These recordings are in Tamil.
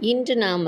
இன்று நாம்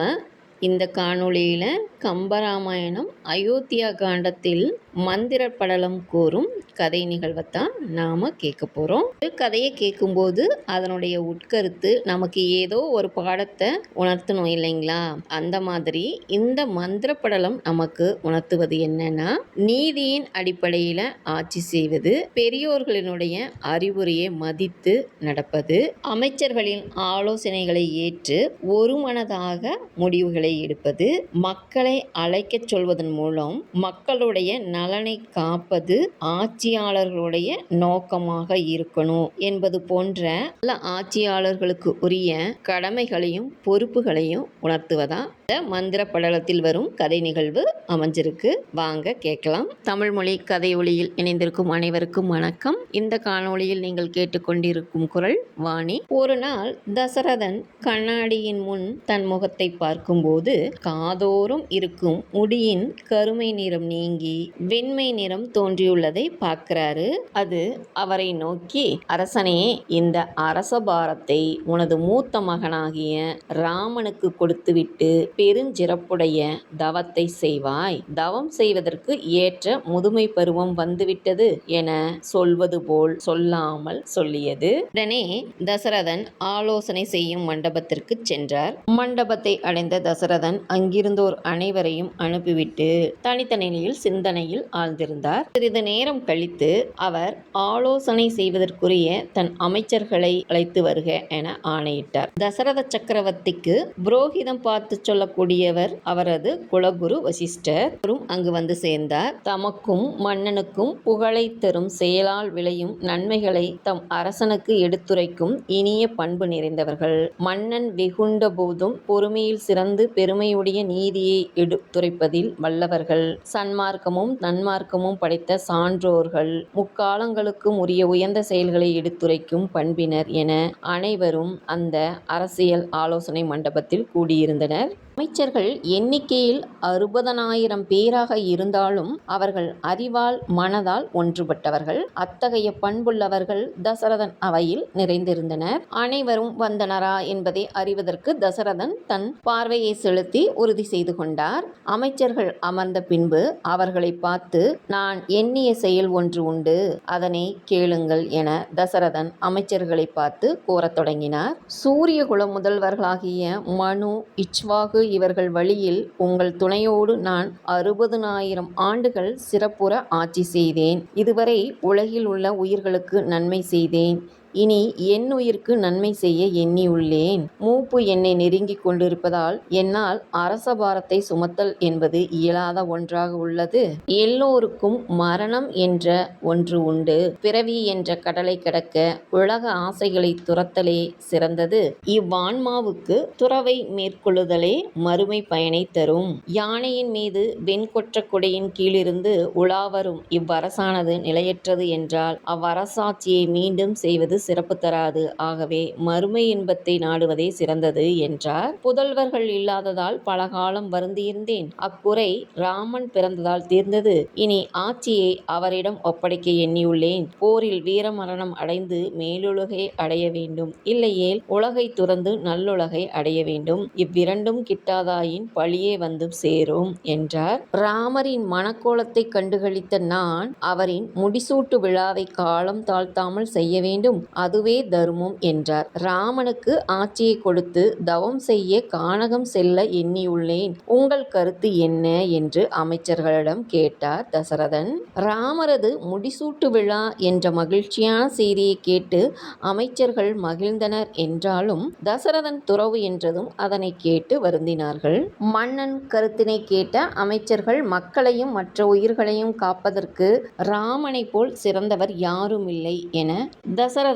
இந்த காணொளியில் கம்பராமாயணம் அயோத்தியா காண்டத்தில் மந்திர படலம் கூறும் கதை நிகழ்வைத்தான் நாம் கேட்க போகிறோம் கதையை கேட்கும்போது அதனுடைய உட்கருத்து நமக்கு ஏதோ ஒரு பாடத்தை உணர்த்தணும் இல்லைங்களா? அந்த மாதிரி இந்த மந்திர படலம் நமக்கு உணர்த்துவது என்னன்னா நீதியின் அடிப்படையில் ஆட்சி செய்வது பெரியோர்களினுடைய அறிவுரையை மதித்து நடப்பது அமைச்சர்களின் ஆலோசனைகளை ஏற்று ஒருமனதாக முடிவுகளை எடுப்பது மக்களை அழைக்கச் சொல்வதன் மூலம் மக்களுடைய நலனை காப்பது ஆட்சியாளர்களுடைய நோக்கமாக இருக்கணும் என்பது போன்ற பல ஆட்சியாளர்களுக்கு உரிய கடமைகளையும் பொறுப்புகளையும் உணர்த்துவதா? இந்த மந்திர படலத்தில் வரும் கதை நிகழ்வு அமைஞ்சிருக்கு. வாங்க கேட்கலாம். தமிழ் மொழி கதை ஒளியில் இணைந்திருக்கும் அனைவருக்கும் வணக்கம். இந்த காணொளியில் நீங்கள் கேட்டுக்கொண்டிருக்கும் குரல் வாணி. ஒரு நாள் தசரதன் கண்ணாடியின் முன் தன் முகத்தை பார்க்கும்போது காதோறும் இருக்கும் முடியின் கருமை நிறம் நீங்கி வெண்மை நிறம் தோன்றியுள்ளதை பார்க்கிறாரு. அது அவரை நோக்கி அரசனே இந்த அரச பாரத்தை உனது மூத்த மகனாகிய ராமனுக்கு கொடுத்துவிட்டு பெருஞ்சிறப்புடைய தவத்தை செய்வாய். தவம் செய்வதற்கு ஏற்ற முதுமை பருவம் வந்துவிட்டது என சொல்வது போல் சொல்லாமல் சொல்லியது. உடனே தசரதன் ஆலோசனை செய்யும் மண்டபத்திற்கு சென்றார். மண்டபத்தை அடைந்த தசரதன் அங்கிருந்தோர் அனைவரையும் அனுப்பிவிட்டு தனித்தனியில் நிலையில் சிந்தனையில் ஆழ்ந்திருந்தார். சிறிது நேரம் கழித்து அவர் ஆலோசனை செய்வதற்குரிய தன் அமைச்சர்களை அழைத்து வருக என ஆணையிட்டார். தசரத சக்கரவர்த்திக்கு புரோகிதம் பார்த்து சொல்லக்கூடியவர் அவரது குலகுரு வசிஷ்டர். அங்கு வந்து சேர்ந்தார். தமக்கும் மன்னனுக்கும் புகழை தரும் செயலால் விளையும் நன்மைகளை தம் அரசனுக்கு எடுத்துரைக்கும் இனிய பண்பு நிறைந்தவர்கள். மன்னன் வெகுண்ட போதும் பொறுமையில் சிறந்து பெருமையுடைய நீதியை எடுத்துரைப்பதில் வல்லவர்கள். சன்மார்க்கமும் நன்மார்க்கமும் படைத்த சான்றோர்கள் முக்காலங்களுக்கும் உரிய உயர்ந்த செயல்களை எடுத்துரைக்கும் பண்பினர் என அனைவரும் அந்த அரசியல் ஆலோசனை மண்டபத்தில் கூடியிருந்தனர். அமைச்சர்கள் எண்ணிக்கையில் அறுபதனாயிரம் பேராக இருந்தாலும் அவர்கள் அறிவால் மனதால் ஒன்றுபட்டவர்கள். அத்தகைய பண்புள்ளவர்கள் தசரதன் அவையில் நிறைந்திருந்தனர். அனைவரும் வந்தனரா என்பதை அறிவதற்கு தசரதன் தன் பார்வையை செலுத்தி உறுதி செய்து கொண்டார். அமைச்சர்கள் அமர்ந்த பின்பு அவர்களை பார்த்து நான் எண்ணிய செயல் ஒன்று உண்டு. அதனை கேளுங்கள் என தசரதன் அமைச்சர்களை பார்த்து கூறத் தொடங்கினார். சூரியகுல முதல்வர்களாகிய மனு இச்வாகு இவர்கள் வழியில் உங்கள் துணையோடு நான் அறுபதுனாயிரம் ஆண்டுகள் சிறப்புற ஆட்சி செய்தேன். இதுவரை உலகில் உள்ள உயிர்களுக்கு நன்மை செய்தேன். இனி என் உயிர்க்கு நன்மை செய்ய எண்ணியுள்ளேன் மூப்பு என்னை நெருங்கிக் கொண்டிருப்பதால் என்னால் அரச பாரத்தை சுமத்தல் என்பது இயலாத ஒன்றாக உள்ளது. எல்லோருக்கும் மரணம் என்ற ஒன்று உண்டு. பிறவி என்ற கடலை கடக்க உலக ஆசைகளை துரத்தலே சிறந்தது. இவ்வான்மாவுக்கு துறவை மேற்கொள்ளுதலே மறுமை பயனை தரும். யானையின் மீது வெண்கொற்ற குடையின் கீழிருந்து உலாவரும் இவ்வரசானது நிலையற்றது என்றால் அவ்வரசாட்சியை மீண்டும் செய்வது சிறப்பு தராது. ஆகவே மறுமை இன்பத்தை நாடுவதே சிறந்தது என்றார். புதல்வர்கள் இல்லாததால் பல காலம் வருந்தியிருந்தேன். அக்குறை ராமன் பிறந்ததால் தீர்ந்தது. இனி ஆட்சியை அவரிடம் ஒப்படைக்க எண்ணியுள்ளேன். போரில் வீரமரணம் அடைந்து மேலுலகை அடைய வேண்டும். இல்லையேல் உலகை துறந்து நல்லுலகை அடைய வேண்டும். இவ்விரண்டும் கிட்டாதாயின் பழியே வந்து சேரும் என்றார். ராமரின் மனக்கோலத்தை கண்டுகளித்த நான் அவரின் முடிசூட்டு விழாவை காலம் தாழ்த்தாமல் செய்ய வேண்டும். அதுவே தர்மம் என்றார். ராமனுக்கு ஆட்சியை கொடுத்து தவம் செய்ய கானகம் செல்ல எண்ணியுள்ளேன். உங்கள் கருத்து என்ன? என்று அமைச்சர்களிடம் கேட்டார் தசரதன். ராமரது முடிசூட்டு விழா என்ற மகிழ்ச்சியான செய்தியை கேட்டு அமைச்சர்கள் மகிழ்ந்தனர் என்றாலும் தசரதன் துறவு என்றதும் அதனை கேட்டு வருந்தினார்கள். மன்னன் கருத்தினை கேட்ட அமைச்சர்கள் மக்களையும் மற்ற உயிர்களையும் காப்பதற்கு ராமனை போல் சிறந்தவர் யாருமில்லை என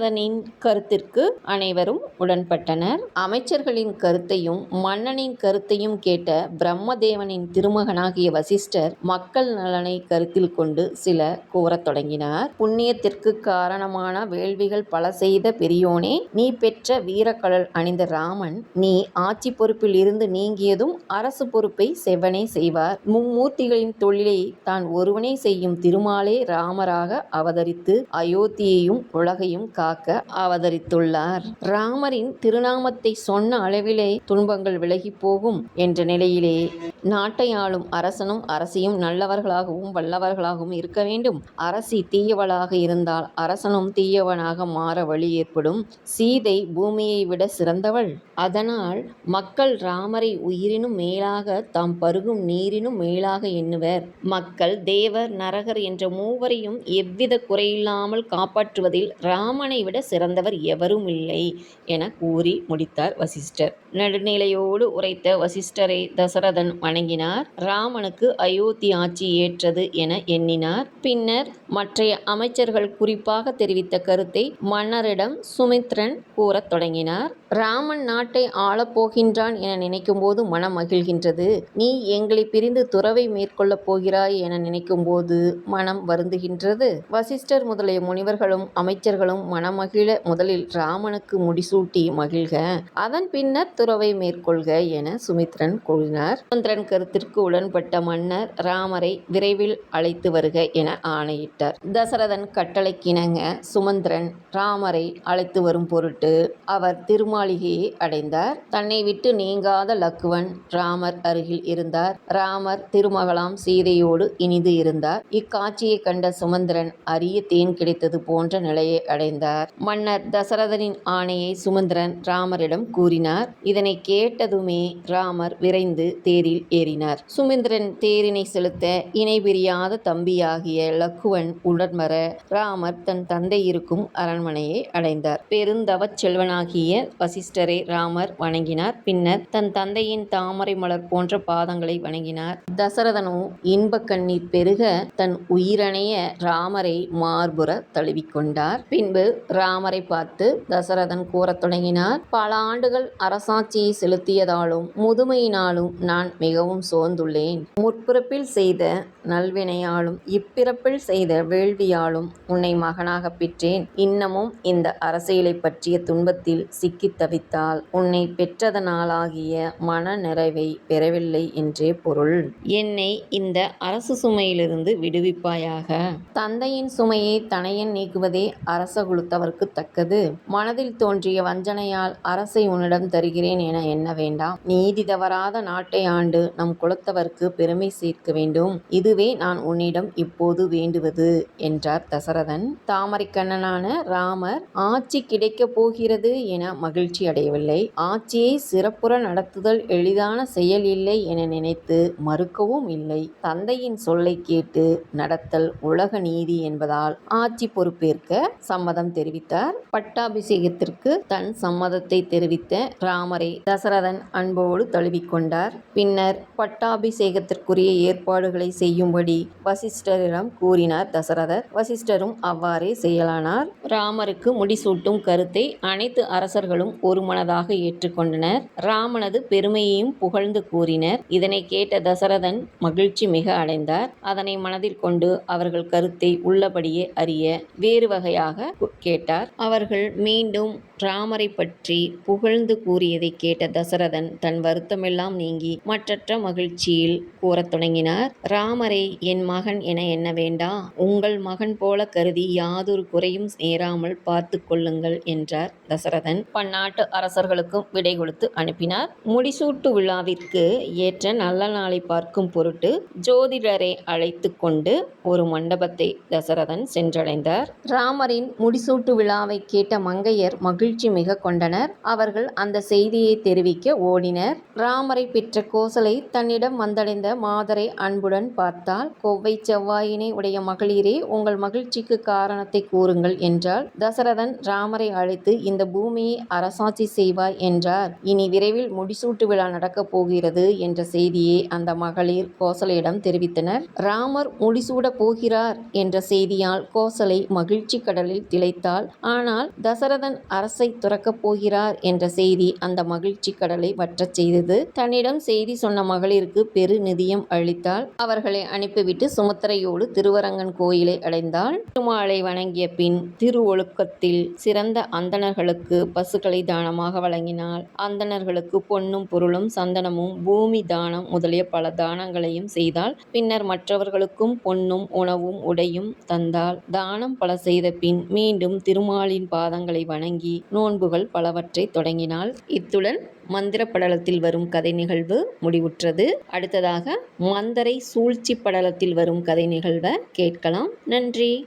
தசரதனின் கருத்திற்கு அனைவரும் உடன்பட்டனர். அமைச்சர்களின் கருத்தையும் மன்னனின் கருத்தையும் கேட்ட பிரம்மதேவனின் திருமகனாகிய வசிஷ்டர் மக்கள் நலனை கருத்தில் கொண்டு சில கூறத் தொடங்கினார். புண்ணியத்திற்கு காரணமான வேள்விகள் பல செய்த பெரியோனே நீ பெற்ற வீரக்கடல் அணிந்த ராமன் நீ ஆட்சி பொறுப்பில் இருந்து நீங்கியதும் அரசு பொறுப்பை செவனே செய்வார். மும்மூர்த்திகளின் தொழிலை தான் ஒருவனே செய்யும் திருமாலே ராமராக அவதரித்து அயோத்தியையும் உலகையும் காக்க காக்க அவதரித்துள்ளார். ராமரின் திருநாமத்தை சொன்ன அளவிலே துன்பங்கள் விலகிப் போகும் என்ற நிலையிலே நாட்டை ஆளும் அரசனும் அரசியும் நல்லவர்களாகவும் வல்லவர்களாகவும் இருக்க வேண்டும். அரசி தீயவளாக இருந்தால் அரசனும் தீயவனாக மாற வழி ஏற்படும். சீதை பூமியை விட சிறந்தவள். அதனால் மக்கள் ராமரை உயிரினும் மேலாக தாம் பருகும் நீரினும் மேலாக எண்ணுவர். மக்கள் தேவர் நரகர் என்ற மூவரையும் எவ்வித குறையில்லாமல் காப்பாற்றுவதில் ராமனை விட சிறந்தவர் எவரும் இல்லை என கூறி முடித்தார் வசிஷ்டர். நடுநிலையோடு உரைத்த வசிஷ்டரை தசரதன் வணங்கினார். ராமனுக்கு அயோத்தி ஆட்சி ஏற்றது என எண்ணினார். பின்னர் மற்றைய அமைச்சர்கள் குறிப்பாக தெரிவித்த கருத்தை மன்னரிடம் சுமித்ரன் கூறத் தொடங்கினார். ராமன் நாட்டை ஆளப்போகின்றான் என நினைக்கும்போது மனம் மகிழ்கின்றது. நீ எங்களை பிரிந்து துறவை மேற்கொள்ளப் போகிறாய் என நினைக்கும்போது மனம் வருந்துகின்றது. வசிஷ்டர் முதலிய முனிவர்களும் அமைச்சர்களும் மனமகிழ முதலில் ராமனுக்கு முடிசூட்டி மகிழ்க அதன் பின்னர் துறவை மேற்கொள்க என சுமித்ரன் கூறினார். சுமந்திரன் கருத்திற்கு உடன்பட்ட மன்னர் ராமரை விரைவில் அழைத்து வருக என ஆணையிட்டார். தசரதன் கட்டளைக்கிணங்க சுமந்திரன் ராமரை அழைத்து வரும் பொருட்டு அவர் மாளிகையை அடைந்தார். தன்னை விட்டு நீங்காத லக்குவன் ராமர் அருகில் இருந்தார். ராமர் திருமகளாம் சீதையோடு இனிது இருந்தார். இக்காட்சியை கண்ட சுமந்திரன் அரிய தேன் கிடைத்தது போன்ற நிலையை அடைந்தார். மன்னர் தசரதனின் ஆணையை சுமந்திரன் ராமரிடம் கூறினார். இதனை கேட்டதுமே ராமர் விரைந்து தேரில் ஏறினார். சுமந்திரன் தேரினை செலுத்த இணை பிரியாத தம்பியாகிய லக்குவன் உடன்மர ராமர் தன் தந்தை இருக்கும் அரண்மனையை அடைந்தார். பெருந்தவச் செல்வனாகிய வசிஷ்டரை ராமர் வணங்கினார். பின்னர் தன் தந்தையின் தாமரை மலர் போன்ற பாதங்களை வணங்கினார். தசரதனோ இன்ப கண்ணீர் பெருக தன் உயிரணைய ராமரை மார்புற தழுவிக்கொண்டார். பின்பு ராமரை பார்த்து தசரதன் கூறத் தொடங்கினார். பல ஆண்டுகள் அரசாட்சியை செலுத்தியதாலும் முதுமையினாலும் நான் மிகவும் சோர்ந்துள்ளேன். முற்பிறப்பில் செய்த நல்வினையாலும் இப்பிறப்பில் செய்த வேள்வியாலும் உன்னை மகனாக பெற்றேன். இன்னமும் இந்த அரசியலை பற்றிய துன்பத்தில் சிக்கி தவித்தால் உன்னை பெற்றதனாலாகிய மன நிறைவை பெறவில்லை என்றே பொருள். என்னை இந்த அரசு சுமையிலிருந்து விடுவிப்பாயாக? தந்தையின் சுமையை தனையன் நீக்குவதே அரச குலுத்தவர்க்கு தக்கது. மனதில் தோன்றிய வஞ்சனையால் அரசை உன்னிடம் தருகிறேன் என எண்ண வேண்டாம். நீதி தவறாத நாட்டை ஆண்டு நம் குலத்தவர்க்கு பெருமை சேர்க்க வேண்டும். இதுவே நான் உன்னிடம் இப்போது வேண்டுவது என்றார் தசரதன். தாமரைக்கண்ணனான ராமர் ஆட்சி கிடைக்கப் போகிறது என மகிழ்ச்சி அடையவில்லை ஆட்சியை சிறப்புற நடத்துதல் எளிதான செயல் இல்லை என நினைத்து மறுக்கவும் இல்லை. தந்தையின் சொல்லை கேட்டு நடத்தல் உலக நீதி என்பதால் ஆட்சி பொறுப்பேற்க சம்மதம் தெரிவித்தார். பட்டாபிஷேகத்திற்கு தன் சம்மதத்தை தெரிவித்த ராமரை தசரதன் அன்போடு தழுவிக்கொண்டார். பின்னர் பட்டாபிஷேகத்திற்குரிய ஏற்பாடுகளை செய்யும்படி வசிஷ்டரிடம் கூறினார் தசரதர். வசிஷ்டரும் அவ்வாறே செயலானார். ராமருக்கு முடிசூட்டும் கருத்தை அனைத்து அரசர்களும் ஒருமனதாக ஏற்றுக்கொண்டனர். ராமனது பெருமையையும் புகழ்ந்து கூறினர். இதனை கேட்ட தசரதன் மகிழ்ச்சி மிக அடைந்தார். அதனை மனதில் கொண்டு அவர்கள் கருத்தை உள்ளபடியே அறிய வேறு வகையாக கேட்டார். அவர்கள் மீண்டும் ராமரை பற்றி புகழ்ந்து கூறியதை கேட்ட தசரதன் தன் வருத்தமெல்லாம் நீங்கி மற்றற்ற மகிழ்ச்சியில் கூறத் தொடங்கினார். ராமரை என் மகன் என எண்ண வேண்டா? உங்கள் மகன் போல கருதி யாதொரு குறையும் நேராமல் பார்த்து கொள்ளுங்கள் என்றார் தசரதன். பன்னாட்டு அரசர்களுக்கும் விடை கொடுத்து அனுப்பினார். முடிசூட்டு விழாவிற்கு ஏற்ற நல்ல நாளை பார்க்கும் பொருட்டு ஜோதிடரை அழைத்து கொண்டு ஒரு மண்டபத்தை தசரதன் சென்றடைந்தார். ராமரின் முடிசூட்டு விழாவை கேட்ட மங்கையர் மகிழ்ச்சி மிக கொண்டனர். அவர்கள் அந்த செய்தியை தெரிவிக்க ஓடினர். ராமரை பெற்ற கோசலை தன்னிடம் வந்தடைந்த மாதரை அன்புடன் பார்த்தால் கொவ்வை செவ்வாயினை உடைய மகளிரே உங்கள் மகிழ்ச்சிக்கு காரணத்தை கூறுங்கள் என்றால் தசரதன் ராமரை அழைத்து இந்த பூமியை அரசாட்சி செய்வாய் என்றார். இனி விரைவில் முடிசூட்டு விழா நடக்கப் போகிறது என்ற செய்தியை அந்த மகளிர் கோசலையிடம் தெரிவித்தனர். ராமர் முடிசூட போகிறார் என்ற செய்தியால் கோசலை மகிழ்ச்சி கடலில் திளைத்தாள். ஆனால் தசரதன் அரச அரசை துறக்கப் போகிறார் என்ற செய்தி அந்த மகிழ்ச்சி கடலை வற்றச் செய்தது. தன்னிடம் செய்தி சொன்ன மகளிருக்கு பெரு நிதியம் அளித்தாள். அவர்களை அனுப்பிவிட்டு சுமத்திரையோடு திருவரங்கன் கோயிலை அடைந்தாள். திருமாலை வணங்கிய பின் திருவொழுக்கத்தில் சிறந்த அந்தணர்களுக்கு பசுக்களை தானமாக வழங்கினாள். அந்தணர்களுக்கு பொன்னும் பொருளும் சந்தனமும் பூமி தானம் முதலிய பல தானங்களையும் செய்தால் பின்னர் மற்றவர்களுக்கும் பொன்னும் உணவும் உடையும் தந்தாள். தானம் பல செய்த பின் மீண்டும் திருமாலின் பாதங்களை வணங்கி நோன்புகள் பலவற்றைத் தொடங்கினாள். இத்துடன் மந்திர படலத்தில் வரும் கதை நிகழ்வு முடிவுற்றது. அடுத்ததாக மந்தரை சூழ்ச்சி படலத்தில் வரும் கதை நிகழ்வை கேட்கலாம். நன்றி.